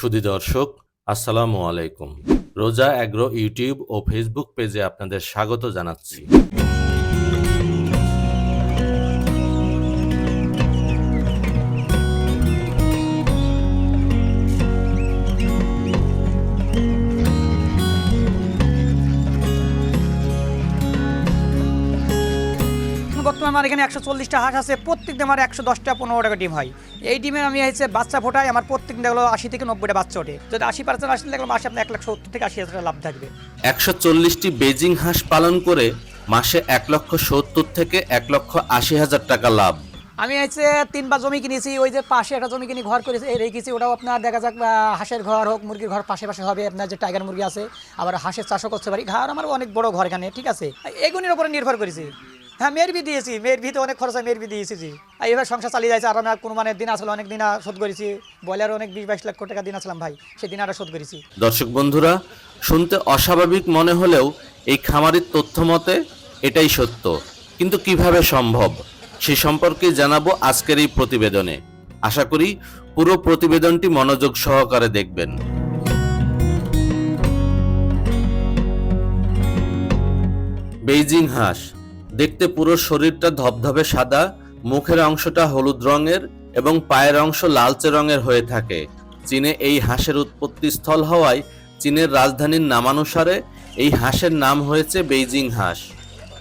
সুধী দর্শক আসসালামু আলাইকুম। রোজা অ্যাগ্রো ইউটিউব ও ফেসবুক পেজে আপনাদের স্বাগত জানাচ্ছি। বর্তমানে আমার এখানে একশো চল্লিশটা হাঁস আছে প্রত্যেক দিন আমার একশো দশটা পনেরো টাকা ডিম হয়। এই ডিমের আমি হচ্ছে বাচ্চা ফোটাই আমার প্রত্যেক দেখল আশি থেকে নব্বইটা বাচ্চা ওঠে। যদি আশি পার্সেন্ট আসলে দেখল মাসে আপনার এক লাখ সত্তর থেকে আশি হাজার লাভ থাকবে। একশো চল্লিশটি বেজিং হাঁস পালন করে মাসে এক লক্ষ সত্তর থেকে এক লক্ষ আশি হাজার টাকা লাভ। আমি হচ্ছে তিনবার জমি কিনেছি ওই যে পাশে একটা জমি কিনে ঘর করেছি রেখেছি ওটাও আপনার দেখা যাক হাঁসের ঘর হোক মুরগির ঘর পাশে পাশে হবে আপনার যে টাইগার মুরগি আছে আবার হাঁসের চাষও করতে পারি। ঘর আমার অনেক বড় ঘর এখানে ঠিক আছে? এগুলির উপরে নির্ভর করেছি। হ্যাঁ মেরবি দিয়েছি মেয়ের মেরবিতে অনেক খরচ হয়, মেরবি দিয়েছি জি। আর এবার সংসার চালিয়ে যাচ্ছে আর আমি কোনো মানে দিন আসলে অনেক দিন শোধ করেছি। ব্রয়লার অনেক বিশ বাইশ লাখ টাকা দিন আসলাম ভাই সেই দিন আরও শোধ করেছি। দর্শক বন্ধুরা, শুনতে অস্বাভাবিক মনে হলেও এই খামারের তথ্য মতে এটাই সত্য। কিন্তু কীভাবে সম্ভব, সে সম্পর্কে জানাব আজকের এই প্রতিবেদনে। আশা করি পুরো প্রতিবেদনটি মনোযোগ সহকারে দেখবেন। বেইজিং হাঁস দেখতে পুরো শরীরটা ধবধবে সাদা, মুখের অংশটা হলুদ রঙের এবং পায়ের অংশ লালচে রঙের হয়ে থাকে। চীনে এই হাঁসের উৎপত্তি স্থল হওয়ায় চীনের রাজধানীর নামানুসারে এই হাঁসের নাম হয়েছে বেইজিং হাঁস।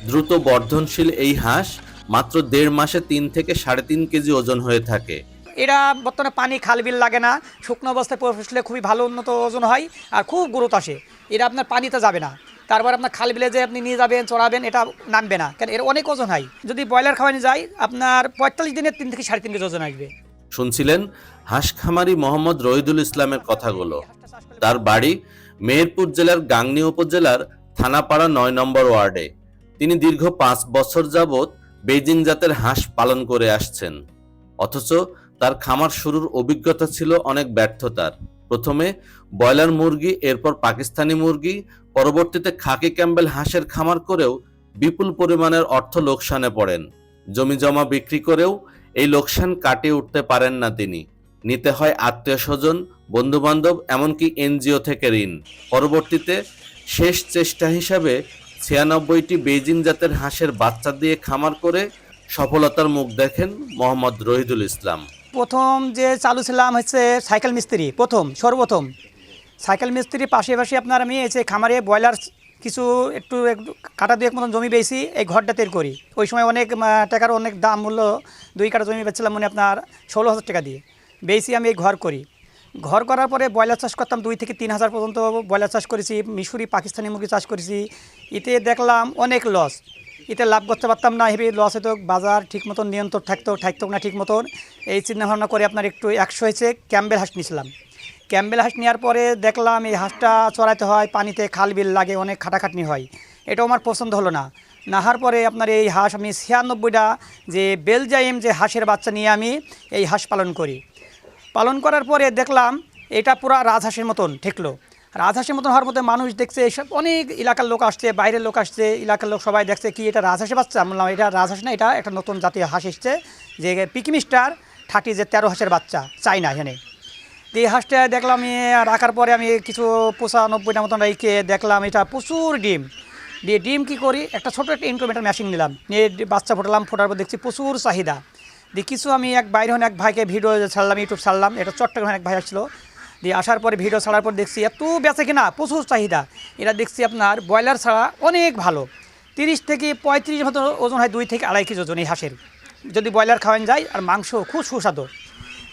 দ্রুত বর্ধনশীল এই হাঁস মাত্র দেড় মাসে তিন থেকে সাড়ে তিন কেজি ওজন হয়ে থাকে। এরা বর্তমানে পানি খাল বিল লাগে না, শুকনো অবস্থায় পুষলে খুবই ভালো উন্নত ওজন হয় আর খুব গ্রোথ আসে। এরা আপনার পানিতে যাবে না। তারপর আপনার খাল বিলে যে আপনি নিয়ে যাবেন, চড়াবেন, এটা নামবে না। কারণ এর অনেক ওজন হয়। যদি ব্রয়লার খাওয়ানো যায় আপনার পঁয়তাল্লিশ দিনের তিন থেকে সাড়ে তিন কেজি ওজন আসবে। শুনছিলেন? হাঁস খামারি মোহাম্মদ রহিদুল ইসলামের কথাগুলো। তার বাড়ি মেহেরপুর জেলার গাংনী উপজেলার থানাপাড়া নয় নম্বর ওয়ার্ডে। তিনি দীর্ঘ পাঁচ বছর যাবৎ বেজিং জাতের হাঁস পালন করে আসছেন। অথচ তার খামার শুরুর অভিজ্ঞতা ছিল অনেক ব্যর্থতার। প্রথমে ব্রয়লার মুরগি, এরপর পাকিস্তানি মুরগি, পরবর্তীতে খাকি ক্যাম্বেল হাঁসের খামার করেও বিপুল পরিমাণের অর্থ লোকসানে পড়েন। জমি জমা বিক্রি করেও এই লোকসান কাটিয়ে উঠতে পারেন না তিনি। নিতে হয় আত্মীয় স্বজন বন্ধুবান্ধব, এমনকি এনজিও থেকে ঋণ। পরবর্তীতে শেষ চেষ্টা হিসাবে ছিয়ানব্বইটি বেজিং জাতের হাঁসের বাচ্চা দিয়ে খামার করে সফলতার মুখ দেখেন মোহাম্মদ রহিদুল ইসলাম। প্রথম যে চালু ছিলাম হচ্ছে সাইকেল মিস্ত্রি, প্রথম, সর্বপ্রথম। সাইকেল মিস্ত্রি পাশে পাশে আপনার আমি এসে খামারে ব্রয়লার কিছু একটু একটু কাটা দুয়েক মতন জমি বেশি এই ঘরটা তৈরি করি। ওই সময় অনেক টাকার অনেক দাম মূল্য দুই কাটা জমি বেচছিলাম মানে আপনার ষোলো হাজার টাকা দিয়ে। বেশি আমি এই ঘর করি। ঘর করার পরে ব্রয়লার চাষ করতাম দুই থেকে তিন হাজার পর্যন্ত ব্রয়লার চাষ করেছি, মিশরি, পাকিস্তানি মুরগি চাষ করেছি। এতে দেখলাম অনেক লস এতে লাভ করতে পারতাম না হেভি লস হতো বাজার ঠিক মতন নিয়ন্ত্রণ থাকতো থাকতো না ঠিক মতন। এই চিন্তা ভাবনা করে আপনার একটু একশো হয়েছে, ক্যাম্বেল হাঁস নিয়েছিলাম। ক্যাম্বেল হাঁস নেওয়ার পরে দেখলাম এই হাঁসটা চড়াইতে হয়, পানিতে খাল বিল লাগে, অনেক খাটাখাটনি হয়। এটাও আমার পছন্দ হলো না। নাহার পরে আপনার এই হাঁস আমি ছিয়ানব্বইটা, যে বেলজাইম যে হাঁসের বাচ্চা নিয়ে আমি এই হাঁস পালন করি। পালন করার পরে দেখলাম এটা পুরা রাজহাঁসের মতন ঠেকলো। রাজহাঁসের মতন হওয়ার মধ্যে মানুষ দেখছে, এসব অনেক এলাকার লোক আসছে, বাইরের লোক আসছে, এলাকার লোক সবাই দেখছে কি এটা রাজহাঁসের বাচ্চা? বললাম, এটা রাজহাঁস না, এটা একটা নতুন জাতীয় হাঁস এসছে, যে পিকিমিস্টার থার্টি যে তেরো হাঁসের বাচ্চা, চাই না এখানে। এই হাঁসটা দেখলাম রাখার পরে আমি কিছু পঁচানব্বইটা মতন রেখে দেখলাম, এটা প্রচুর ডিম। দিয়ে ডিম কি করি? একটা ছোটো একটা ইনক্রোমিটার মেশিন নিলাম, নিয়ে বাচ্চা ফোটালাম, ফোটার পর দেখছি প্রচুর চাহিদা। দিয়ে কিছু আমি এক বাইরে হন এক ভাইকে ভিডিও ছাড়লাম ইউটিউব ছাড়লাম, এটা চট্টগ্রামে এক ভাই আসছিল দিয়ে আসার পরে ভিডিও ছাড়ার পর দেখছি এত বেচে কিনা, প্রচুর চাহিদা। এটা দেখছি আপনার ব্রয়লার ছাড়া অনেক ভালো। তিরিশ থেকে পঁয়ত্রিশ মতো ওজন হয় দুই থেকে আড়াই কেজি ওজন এই হাঁসের। যদি ব্রয়লার খাওয়ান যায়, আর মাংস খুব সুস্বাদু।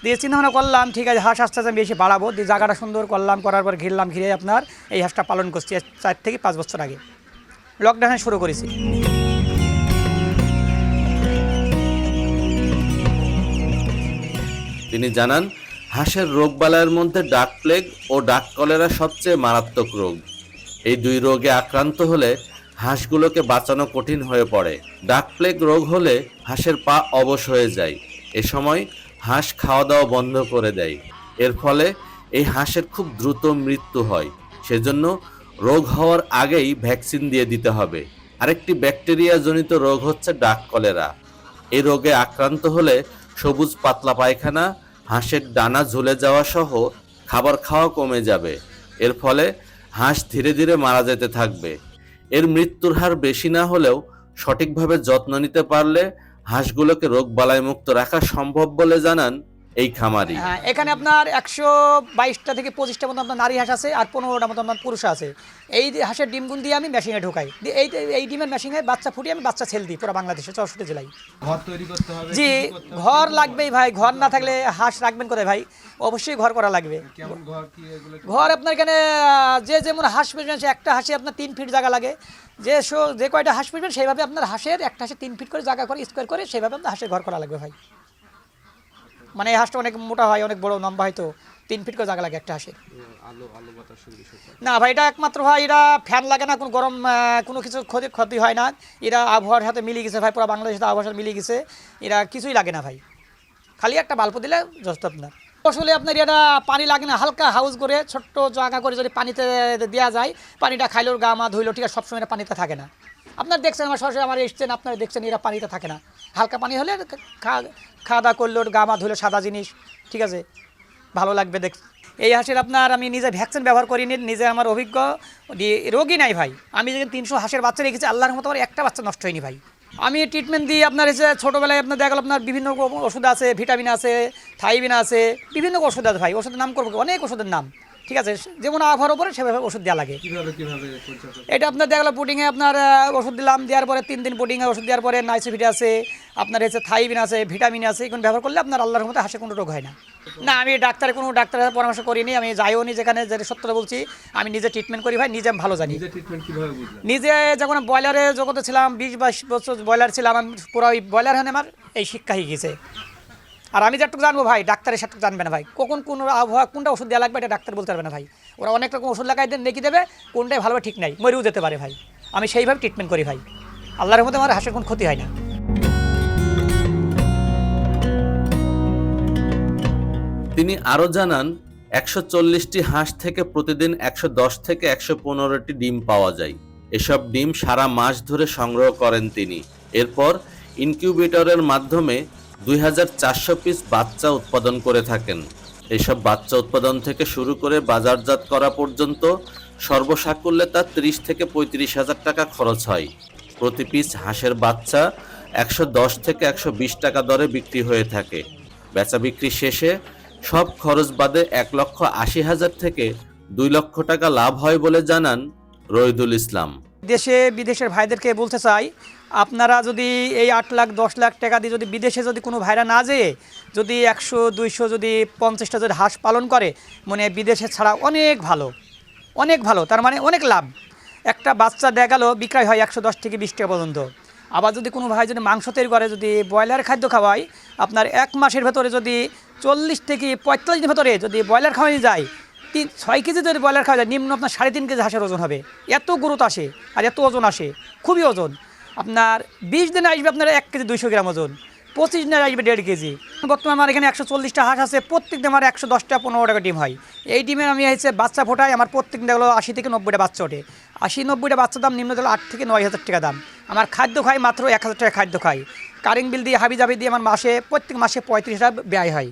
দিয়ে চিন্তা ভাবনা করলাম, ঠিক আছে, হাঁস আস্তে আস্তে বেশি বাড়াবো। দিয়ে জায়গাটা সুন্দর করলাম, করার পর ঘিরলাম, ঘিরে আপনার এই হাঁসটা পালন করছি চার থেকে পাঁচ বছর আগে। লকডাউনে শুরু করেছি। তিনি জানান হাঁসের রোগবালাইয়ের মধ্যে ডাক প্লেগ ও ডাক কলেরা সবচেয়ে মারাত্মক রোগ। এই দুই রোগে আক্রান্ত হলে হাঁসগুলোকে বাঁচানো কঠিন হয়ে পড়ে। ডাক প্লেগ রোগ হলে হাঁসের পা অবশ হয়ে যায়। এ সময় হাঁস খাওয়া দাওয়া বন্ধ করে দেয়। এর ফলে এই হাঁসের খুব দ্রুত মৃত্যু হয়। সেজন্য রোগ হওয়ার আগেই ভ্যাকসিন দিয়ে দিতে হবে। আরেকটি ব্যাকটেরিয়া জনিত রোগ হচ্ছে ডাক কলেরা। এই রোগে আক্রান্ত হলে সবুজ পাতলা পায়খানা হাঁসের ডানা ঝুলে যাওয়া সহ খাবার খাওয়া কমে যাবে। এর ফলে হাঁস ধীরে ধীরে মারা যেতে থাকবে। এর মৃত্যুর হার বেশি না হলেও সঠিকভাবে যত্ন নিতে পারলে হাঁসগুলোকে রোগ বালায় মুক্ত রাখা সম্ভব বলে জানান এই খামারি। হ্যাঁ এখানে আপনার একশো বাইশটা থেকে পঁচিশটা মতো আপনার নারী হাঁস আছে আর পনেরোটা মতো আপনার পুরুষ আছে। এই হাঁসের ডিমগুন দিয়ে আমি মেশিনে ঢোকাই। এই এই ডিমের মেশিনে বাচ্চা ফুটিয়ে আমি বাচ্চা ছেল দিই পুরো বাংলাদেশে চৌষট্টি জেলায়। ঘর তৈরি করতে হবে জি? ঘর লাগবেই ভাই ঘর না থাকলে হাঁস রাখবেন কোথায় ভাই? অবশ্যই ঘর করা লাগবে। ঘর কি এগুলো? কি? ঘর আপনার এখানে যে যেমন হাঁস পুষবেন সে একটা হাঁসে আপনার তিন ফিট জায়গা লাগে। যে শো যে কয়টা হাঁস পুষবেন সেইভাবে আপনার হাঁসের একটা হাঁসে তিন ফিট করে জায়গা করে স্কোয়ার করে সেইভাবে আপনার হাঁসের ঘর করা লাগবে ভাই। মানে এই হাঁসটা অনেক মোটা হয় অনেক বড় লম্বা হয়তো তিন ফিট করে জায়গা লাগে একটা হাঁসের। না ভাই এটা একমাত্র ভাই এরা ফ্যান লাগে না কোনো গরম কোনো কিছু ক্ষতি ক্ষতি হয় না। এরা আবহাওয়ার সাথে মিলিয়ে গেছে ভাই পুরো বাংলাদেশের সাথে আবহাওয়ার সাথে মিলিয়ে গেছে। এরা কিছুই লাগে না ভাই। খালি একটা বাল্ব দিলে যথেষ্ট আপনার। আসলে আপনার এটা পানি লাগে না হালকা হাউস করে ছোট্ট জায়গা করে যদি পানিতে দেওয়া যায় পানিটা খাইলেও গা মা ধুইলো ঠিক আছে সবসময় পানিতে থাকে না। আপনার দেখছেন, আমার সরাসরি আমার এসছেন, আপনারা দেখছেন, এরা পানিতে থাকে না। হালকা পানি হলে খাওয়া দাওয়া করল, গা মা ধুলো, সাদা জিনিস, ঠিক আছে? ভালো লাগবে দেখ, এই হাঁসের আপনার আমি নিজে ভ্যাকসিন ব্যবহার করিনি, নিজে আমার অভিজ্ঞ রোগী নাই ভাই। আমি যেখানে তিনশো হাঁসের বাচ্চা রেখেছি, আল্লাহর মতো আমার একটা বাচ্চা নষ্ট হয়নি ভাই। আমি ট্রিটমেন্ট দিই আপনার এসে ছোটোবেলায় আপনার দেখা গেল, আপনার বিভিন্ন ওষুধ আছে ভিটামিন আছে থাইবিন আছে, বিভিন্ন ওষুধ আছে ভাই, ওষুধের নাম করব অনেক ওষুধের নাম। ঠিক আছে যেমন আবহাওয়ার উপরে সেভাবে ওষুধ দেওয়া লাগে। এটা আপনার দেখা গেলো পুডিংয়ে আপনার ওষুধ দিলাম দেওয়ার পরে তিন দিন পুডিংয়ে ওষুধ দেওয়ার পরে নাইসিফিট আছে আপনার হচ্ছে থাইবিন আছে ভিটামিন আছে এগুলো ব্যবহার করলে আপনার আল্লাহর মতো হাসে কোনো রোগ হয় না। না আমি ডাক্তারের কোনো ডাক্তারের পরামর্শ করিনি আমি যাইও নি যেখানে যে সত্যটা বলছি আমি নিজে ট্রিটমেন্ট করি ভাই নিজে আমি ভালো জানি। নিজে যখন ব্রয়লারে জগতে ছিলাম বিশ বাইশ বছর ব্রয়লার ছিলাম আমি পুরো ওই ব্রয়লার হানে আমার এই শিক্ষা হয়ে গেছে আর আমি যেটুকু জানব ভাই, ডাক্তারের সেটুকু জানবে না ভাই। কখন কোন আবহাওয়া, কোনটা ওষুধ দেওয়া লাগবে এটা ডাক্তার বলতে পারবে না ভাই। ওরা অনেক রকম ওষুধ লাগাই দেন লিখে দেবে, কোনটাই ভালো ঠিক নাই, মরেও যেতে পারে ভাই। আমি সেইভাবে ট্রিটমেন্ট করি ভাই। আল্লাহর মধ্যে আমার হাঁসের কোনো ক্ষতি হয় না। তিনি আরও জানান, একশো চল্লিশটি হাঁস থেকে প্রতিদিন একশো দশ থেকে একশো পনেরোটি ডিম পাওয়া যায়। এসব ডিম সারা মাস ধরে সংগ্রহ করেন তিনি। এরপর ইনকিউবেটরের মাধ্যমে দুই হাজার চারশো পিস বাচ্চা উৎপাদন করে থাকেন। এসব বাচ্চা উৎপাদন থেকে শুরু করে বাজারজাত করা পর্যন্ত সর্বসাকুল্যে তার ত্রিশ থেকে পঁয়ত্রিশ হাজার টাকা খরচ হয়। প্রতি পিস হাঁসের বাচ্চা একশো দশ থেকে একশো বিশ টাকা দরে বিক্রি হয়ে থাকে। বেচা বিক্রি শেষে সব খরচ বাদে এক লক্ষ আশি হাজার থেকে দুই লক্ষ টাকা লাভ হয় বলে জানান রহিদুল ইসলাম। দেশে বিদেশের ভাইদেরকে বলতে চাই আপনারা যদি এই আট লাখ, দশ লাখ টাকা দিয়ে যদি বিদেশে যদি কোনো ভাইরা না যেয়ে যদি একশো, দুইশো, যদি পঞ্চাশটা যদি হাঁস পালন করে মানে বিদেশে ছাড়া অনেক ভালো অনেক ভালো, তার মানে অনেক লাভ। একটা বাচ্চা দেখা গেল, বিক্রয় হয় একশো দশ থেকে বিশ টাকা পর্যন্ত। আবার যদি কোনো ভাই যদি মাংস তৈরি করে, যদি ব্রয়লার খাদ্য খাওয়ায়, আপনার এক মাসের ভেতরে যদি চল্লিশ থেকে পঁয়তাল্লিশ দিনের ভেতরে যদি ব্রয়লার খাওয়ানো যায়, তিন, ছয় কেজি যদি ব্রয়লার খাওয়া যায়, নিম্ন আপনার সাড়ে তিন কেজি হাঁসের ওজন হবে। এত গুরুত আসে আর এত ওজন আসে। খুবই ওজন। আপনার বিশ দিনে আসবে আপনার এক কেজি দুইশো গ্রাম ওজন, পঁচিশ দিনে আসবে দেড় কেজি। বর্তমানে আমার এখানে একশো চল্লিশটা হাঁস আছে, প্রত্যেক দিন আমার একশো দশটা পনেরো টাকা ডিম হয়। এই ডিমের আমি হচ্ছে বাচ্চা ফোটাই, আমার প্রত্যেক দিন হলো আশি থেকে নব্বইটা বাচ্চা ওঠে। আশি নব্বইটা বাচ্চা দাম নিম্ন হলো আট থেকে নয় হাজার টাকা দাম। আমার খাদ্য খাই মাত্র এক হাজার টাকা খাদ্য খাই। কারেন্ট বিল দিয়ে হাবি জাবি দিয়ে আমার মাসে, প্রত্যেক মাসে পঁয়ত্রিশ টাকা ব্যয় হয়।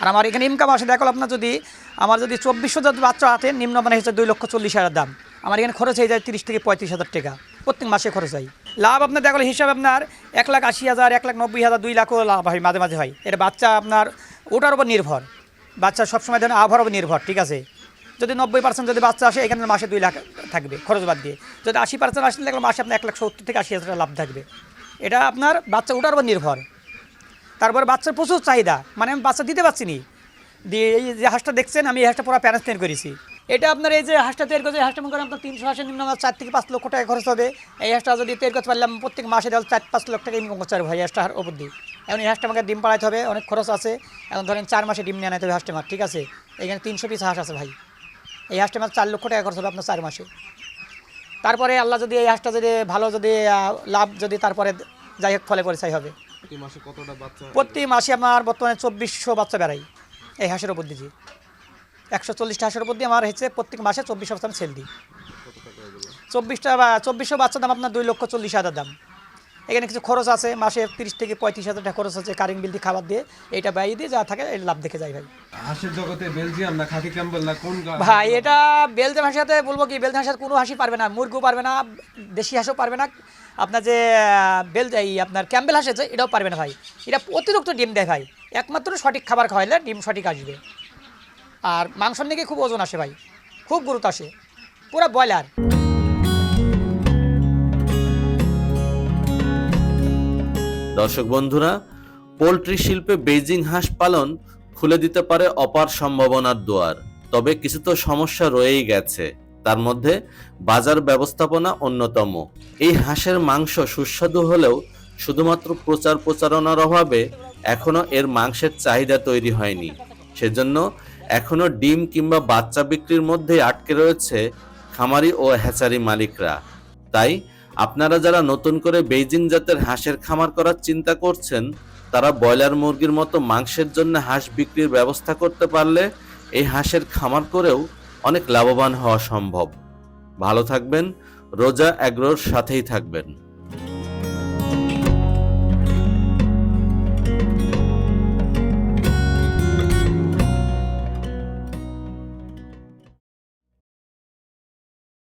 আর আমার এখানে ইনকাম আসে, দেখো আপনার যদি, আমার যদি চব্বিশশো বাচ্চা হাতে নিম্ন মানে হচ্ছে দুই লক্ষ চল্লিশ হাজার দাম। আমার এখানে খরচ হয়ে যায় তিরিশ থেকে পঁয়ত্রিশ হাজার টাকা। প্রত্যেক মাসে খরচ হয়। লাভ আপনার, দেখো হিসাবে আপনার এক লাখ আশি হাজার, এক লাখ নব্বই হাজার, দুই লাখও লাভ হয় মাঝে মাঝে হয়। এটা বাচ্চা আপনার, ওটার উপর নির্ভর। বাচ্চা সবসময় ধরেন আবহাওয়ার উপর নির্ভর, ঠিক আছে? যদি নব্বই পার্সেন্ট যদি বাচ্চা আসে, এখানে মাসে দুই লাখ থাকবে খরচ বাদ দিয়ে। যদি আশি পার্সেন্ট আসলে দেখলে মাসে আপনার এক লাখ সত্তর থেকে আশি হাজার লাভ থাকবে। এটা আপনার বাচ্চা ওটার উপর নির্ভর। তারপর বাচ্চার প্রচুর চাহিদা। মানে আমি বাচ্চা দিতে পারছি নি। দিয়ে এই যে হাঁসটা দেখছেন, আমি এই হাঁসটা পুরো প্যারেন্স তৈরি করেছি। এটা আপনার এই যে হাঁসটা তৈরি করেছে হাঁসটা মনে করেন আপনার তিনশো হাঁসের নিম্ন চার থেকে পাঁচ লক্ষ টাকা খরচ হবে। এই হাঁসটা যদি তৈরি করতে পারলাম প্রত্যেক মাসে দেওয়া চার পাঁচ লক্ষ টাকা ইনকাম করতে পারব এই হাঁসটার ওপর দিয়ে। এখন এই হাঁসটা আমাকে ডিম পাড়াইতে হবে অনেক খরচ আছে। এখন ধরেন চার মাসে ডিম নিয়ে আনাইতে হবে হাঁসটা ঠিক আছে? এখানে তিনশো পিস হাঁস আছে ভাই। এই হাঁসটা আমার চার লক্ষ টাকা খরচ হবে আপনার চার মাসে। তারপরে আল্লাহ যদি এই হাঁসটা যদি ভালো যদি লাভ যদি তারপরে যাই হোক ফলে পরিচয় হবে। প্রতি মাসে প্রতি মাসে আমার বর্তমানে চব্বিশশো বাচ্চা বেড়াই এই হাঁসের উপর দিয়ে। একশো চল্লিশটা হাঁসের উপর দিয়ে আমার হচ্ছে প্রত্যেক মাসে চব্বিশশো বাচ্চা আমি সেল দিই। চব্বিশটা বা চব্বিশশো বাচ্চার দাম আপনার দুই লক্ষ চল্লিশ হাজার দাম। এখানে কিছু খরচ আছে মাসে তিরিশ থেকে পঁয়ত্রিশ হাজার টাকা খরচ আছে কারেন্ট বিল দিয়ে খাবার দিয়ে এইটা ব্যয় দিয়ে যা থাকে লাভ দেখে যায় ভাই। হাঁসের জগতে বেলজিয়াম না খাকি ক্যাম্বেল না কোন ভাই এটা বেলজিয়াম সাথে বলব কি বেলজিয়াম হাঁসের কোনো হাসি পারবে না মুরগিও পারবে না দেশি হাঁসও পারবে না। আপনার যে বেল এই আপনার ক্যাম্বেল হাঁস আছে এটাও পারবে না ভাই। এটা অতিরিক্ত ডিম দেয় ভাই। একমাত্র সঠিক খাবার খাওয়াইলে ডিম সঠিক আসবে। আর মাংসর দিকে খুব ওজন আসে ভাই। খুব গুরুত্ব আসে। পুরো ব্রয়লার। দর্শক বন্ধুরা, পোলট্রি শিল্পে বেইজিং হাঁস পালন খুলে দিতে পারে অপার সম্ভাবনার দুয়ার। তবে কিছু তো সমস্যা রয়েই গেছে। তার মধ্যে বাজার ব্যবস্থাপনা অন্যতম। এই হাঁসের মাংস সুস্বাদু হলেও শুধুমাত্র প্রচার প্রচারণার অভাবে এখনও এর মাংসের চাহিদা তৈরি হয়নি। সেজন্য এখনও ডিম কিংবা বাচ্চা বিক্রির মধ্যেই আটকে রয়েছে খামারি ও হ্যাচারি মালিকরা। তাই, আপনারা যারা নতুন করে বেইজিং জাতের হাঁসের খামার করার চিন্তা করছেন, তারা ব্রয়লার মুরগির মতো মাংসের জন্য হাঁস বিক্রির ব্যবস্থা করতে পারলে এই হাঁসের খামার করেও অনেক লাভবান হওয়া সম্ভব। ভালো থাকবেন, রোজা অ্যাগ্রোর সাথেই থাকবেন।